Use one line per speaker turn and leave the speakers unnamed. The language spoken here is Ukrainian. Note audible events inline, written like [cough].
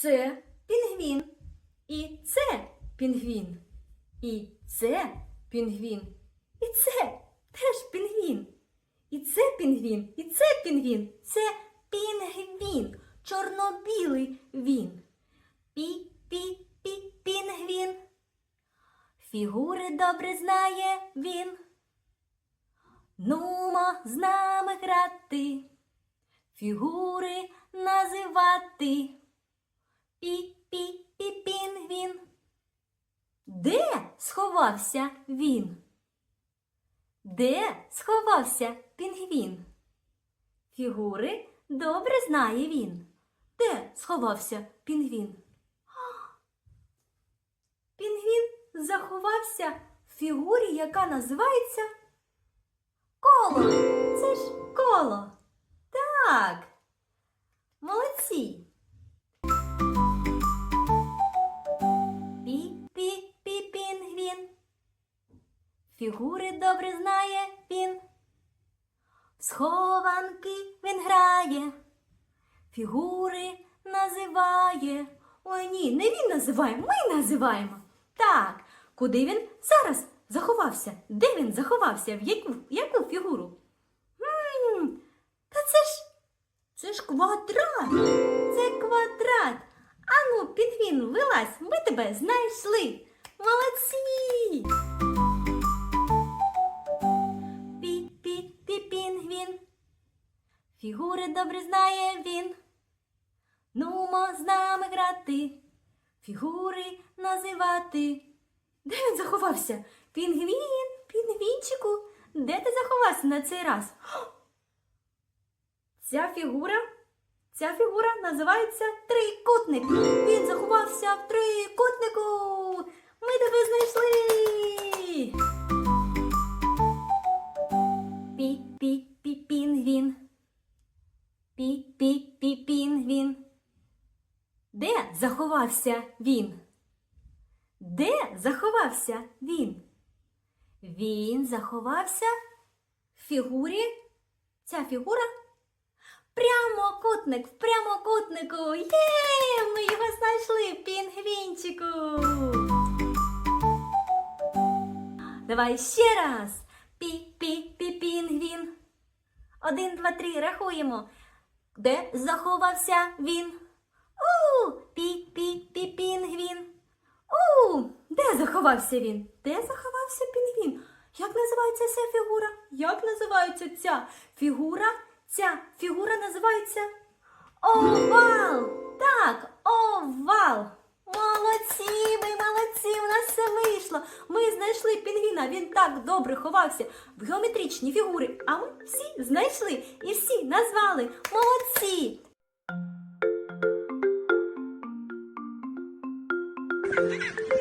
Це пінгвін. І це пінгвін. І це пінгвін. І це теж пінгвін. І це пінгвін, і це пінгвін. Це пінгвін. Чорно-білий він. Пі-пі-пі пінгвін. Фігури добре знає він. Нумо з нами грати, фігури називати. Пі-пі-пі пінгвін. Де сховався він? Де сховався пінгвін? Фігури добре знає він. Де сховався пінгвін? Пінгвін заховався в фігурі, яка називається коло. Це ж коло. Так. Молодці. Фігури добре знає він. В Схованки він грає, фігури називає. Ой ні, не він називає, ми називаємо. Так, куди він зараз заховався? Де він заховався? В яку, яку фігуру? м та це ж це ж квадрат. Це квадрат. Ану, пінгвін, вилазь, ми тебе знайшли. Молодці! Фігури добре знає він. Нумо з нами грати, фігури називати. Де він заховався? Пінгвін, пінгвінчику, де ти заховався на цей раз? [gasps] Ця фігура, ця фігура називається трикутник. Він заховався в трикутнику. Де заховався він? Де заховався він? Він заховався в фігурі. Ця фігура прямокутник в прямокутнику. Є! Ми його знайшли, пінгвінчику. Давай ще раз. Пі-пі-пі пінгвін. Один, два, три, рахуємо. Де заховався він? У, пі-пі-пі пінгвін. У, де заховався він? Де заховався пінгвін? Як називається ця фігура? Як називається ця фігура? Ця фігура називається овал. Так, овал. Молодці, ми молодці, у нас все вийшло. Ми знайшли пінгвіна, він так добре ховався в геометричні фігури, а ми всі знайшли і всі назвали. Молодці! Thank [laughs] you.